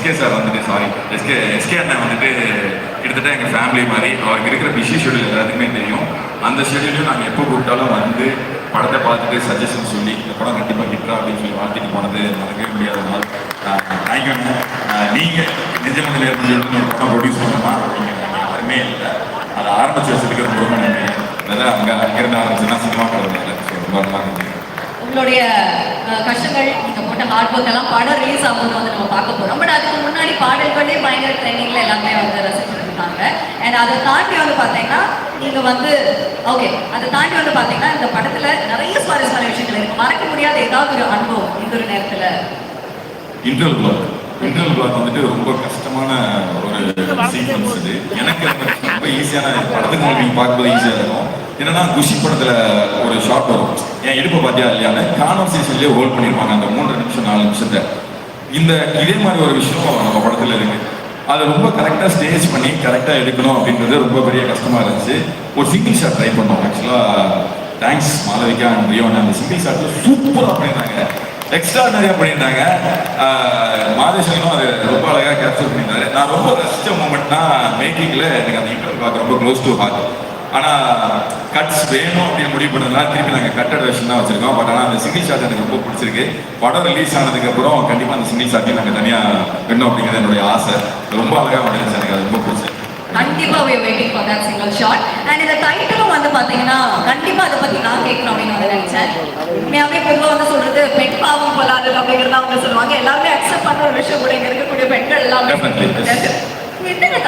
SK sir வந்துட்டு sorry S K S K அண்ணன் வந்துட்டு கிட்டத்தட்ட எங்கள் ஃபேமிலி மாதிரி அவருக்கு இருக்கிற பிஸி ஷெடியூல் எல்லாத்துக்குமே தெரியும். அந்த ஷெடியூலையும் நாங்கள் எப்போ கூப்பிட்டாலும் வந்து படத்தை பார்த்துட்டு சஜஷன் சொல்லி இந்த படம் கண்டிப்பாக ஹிட்டா அப்படின்னு சொல்லி வாழ்த்துட்டு போனது மறக்கவே முடியாத நாள். தேங்க்யூ நீங்கள் நிஜமத்தில் இருந்து ஒரு படம் ப்ரொடியூஸ் பண்ணணுமா அப்படிங்கிற யாருமே இல்லை. அதை ஆரம்பிச்சு வச்சதுக்கு ரொம்ப நன்றி. அதான் அங்கே அங்கேருந்து ஆரம்பிச்சுன்னா சினிமா படம் இல்லை. ஸோ ரொம்ப நல்லா நன்றி உங்களுடைய கஷ்டங்கள் நீங்க போட்ட ஹார்ட் ஒர்க் எல்லாம் படம் ரிலீஸ் ஆகும்போது வந்து நம்ம பார்க்க போறோம். பட் அதுக்கு முன்னாடி பாடல்களே பயங்கர ட்ரெண்டிங்ல எல்லாமே வந்து ரசிச்சுட்டு இருக்காங்க அண்ட் அதை தாண்டி வந்து பாத்தீங்கன்னா நீங்க வந்து ஓகே அதை தாண்டி வந்து பாத்தீங்கன்னா இந்த படத்துல நிறைய சுவாரஸ்யமான விஷயங்கள் இருக்கு. மறக்க முடியாத ஏதாவது ஒரு அனுபவம் இந்த ஒரு நேரத்துல? இன்டர்வல் பிளாக் இன்டர்வல் பிளாக் வந்துட்டு ரொம்ப கஷ்டமான ஒரு சீக்வன்ஸ் இது. எனக்கு ரொம்ப ஈஸியான படத்துக்கு பார்க்கும்போது ஈஸியாக இருக்கும். என்னன்னா குஷி படத்துல ஒரு ஷார்ட் வரும். என் இடுப்பு பார்த்தியா இல்லையா? கான்வர்சேஷன்லயே ஹோல்ட் பண்ணியிருப்பாங்க அந்த மூன்று நிமிஷம் நாலு நிமிஷத்தை. இந்த இதே மாதிரி ஒரு விஷயம் நம்ம படத்துல இருக்கு. அதை ரொம்ப கரெக்டாக ஸ்டேஜ் பண்ணி கரெக்டாக எடுக்கணும் அப்படின்றது ரொம்ப பெரிய கஷ்டமா இருந்துச்சு. ஒரு சிங்கிள் ஷாட் ட்ரை பண்ணோம். ஆக்சுவலாக தேங்க்ஸ் மாலவிகா அண்ட் ரியோன் அந்த சிங்கிள் ஷாட்டில் சூப்பராக பண்ணியிருந்தாங்க எக்ஸ்ட்ரா நிறைய பண்ணியிருந்தாங்க மாதேஸ்வரனும் அது ரொம்ப அழகாக கேப்சர் பண்ணியிருந்தாரு நான் ரொம்ப ரசித்த மூமெண்ட்னா மேக்கிங்கில் எனக்கு அந்த இன்டர்வல் பார்க்க ரொம்ப க்ளோஸ் டு ஹார்ட் ஆனால் கட்ஸ் வேணும் அப்படின்னு முடிவு பண்ணதுனால திருப்பி நாங்கள் கட்டட் வெர்ஷன் தான் வச்சிருக்கோம். பட் ஆனால் அந்த சிங்கிள் ஷாட் எனக்கு ரொம்ப பிடிச்சிருக்கு. படம் ரிலீஸ் ஆனதுக்கப்புறம் கண்டிப்பாக அந்த சிங்கிள் ஷாட்டையும் நாங்கள் தனியாக வேணும் அப்படிங்கிறது என்னுடைய ஆசை. ரொம்ப அழகாக வந்துருச்சு. எனக்கு அது ரொம்ப பிடிச்சி கண்டிப்பா we are waiting for that single shot. And இந்த டைட்டிலும் வந்து பாத்தீங்கன்னா கண்டிப்பா அதை பத்தி நான் கேட்கணும் அப்படின்னு வந்து நினைச்சேன். உண்மையாவே பொதுவா வந்து சொல்றது பெண் பாவம் பொல்லாது அப்படிங்கறத அவங்க சொல்லுவாங்க. எல்லாருமே அக்செப்ட் பண்ற ஒரு விஷயம் கூட இங்க இருக்கக்கூடிய பெண்கள் எல்லாமே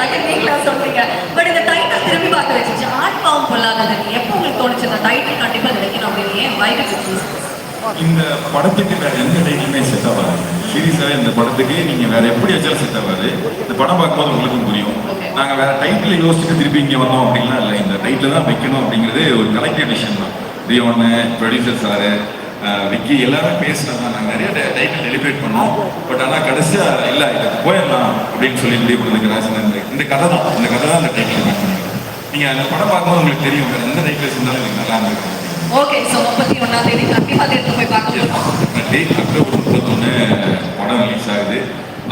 Definitely, டைட்டில் நீங்களா சொல்றீங்க. பட் இந்த டைட்டில் திரும்பி பார்க்க வச்சுச்சு. ஆண் பாவம் பொல்லாதது. எப்போ உங்களுக்கு தோணுச்சு இந்த டைட்டில் கண்டிப்பா கிடைக்கணும் அப்படின்னு? ஏன்? வைக்க இந்த படத்துக்கு வேற எந்த டைட்டிலுமே செட் ஆகாது. சீரியஸாக இந்த படத்துக்கு நீங்க வேற எப்படி வச்சாலும் செட் ஆகாது. இந்த படம் பார்க்கும்போது உங்களுக்கும் புரியும். நாங்கள் நாங்க வேற டைட்டில் யோசிச்சுட்டு திருப்பி இங்க வந்தோம் அப்படின்லாம் இல்லை. இந்த டைட்டில் தான் வைக்கணும் அப்படிங்கிறது ஒரு கலெக்டிவ் டிசிஷன் தான். ஒன்று ப்ரொடியூசர் சாரு விக்கி எல்லாரும் பேசினது தான் நாங்கள் நிறைய டைட்டில் டெலிபரேட் பண்ணோம். பட் ஆனால் கடைசியா இல்லை இது போயிடலாம் அப்படின்னு சொல்லி முடிவு ராசன் இந்த கதை தான். இந்த கதை தான் இந்த டைட்டில் மேக் பண்ணிருக்கோம் நீங்க அந்த படம் பார்க்கும்போது உங்களுக்கு தெரியும். எந்த டைட்டில் இருந்தாலும் எனக்கு நல்லா இருந்திருக்கும். ஓகே ஸோ முப்பத்தி ஒன்னாம் தேதி கண்டிப்பா தேர்ந்து போய் பார்க்க நன்றி அக்டோபர் முப்பத்தொன்று படம் ரிலீஸ் ஆகுது.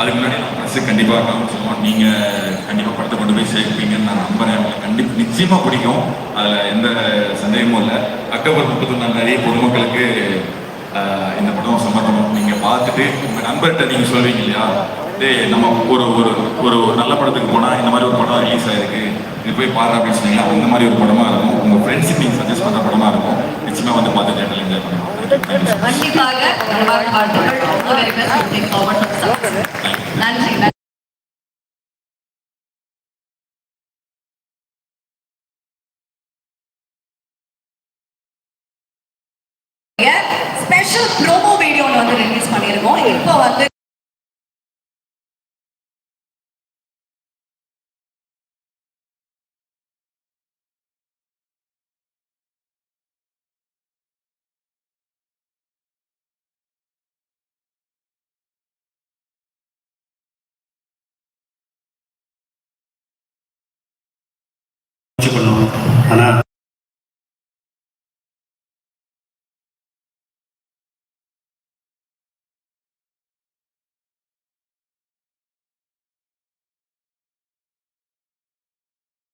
அதுக்கு முன்னாடி நான் ப்ரெஸ்ஸு கண்டிப்பாக காமிச்சிருவோம் நீங்கள் கண்டிப்பாக படத்தை கொண்டு போய் சேர்ப்பீங்கன்னு நான் நம்புறேன். உங்களுக்கு கண்டிப்பாக நிச்சயமாக பிடிக்கும். அதில் எந்த சந்தேகமும் இல்லை. அக்டோபர் முப்பத்தொன்னாம் தேதி பொதுமக்களுக்கு இந்த படம் சமர்ப்பணம். நீங்கள் பார்த்துட்டு உங்கள் நண்பர்கிட்ட நீங்கள் சொல்வீங்க இல்லையா? டேய் நம்ம ஒரு ஒரு ஒரு ஒரு நல்ல படத்துக்கு போனால் இந்த மாதிரி ஒரு படம் ரிலீஸ் ஆயிருக்கு. இது போய் பாரு அப்படின்னு சொன்னீங்கன்னா அந்த மாதிரி ஒரு படமாக இருக்கும். உங்கள் ஃப்ரெண்ட்ஸுக்கு நீங்கள் சஜஸ்ட் பண்ணுற படமாக இருக்கும். நிச்சயமாக வந்து பார்த்து என்ஜாய் பண்ணுவோம். ஸ்பெஷல் ப்ரோமோ வீடியோ வந்து ரிலீஸ் பண்ணியிருக்கோம் இப்போ வந்து பண்ணுவோம். ஆனால்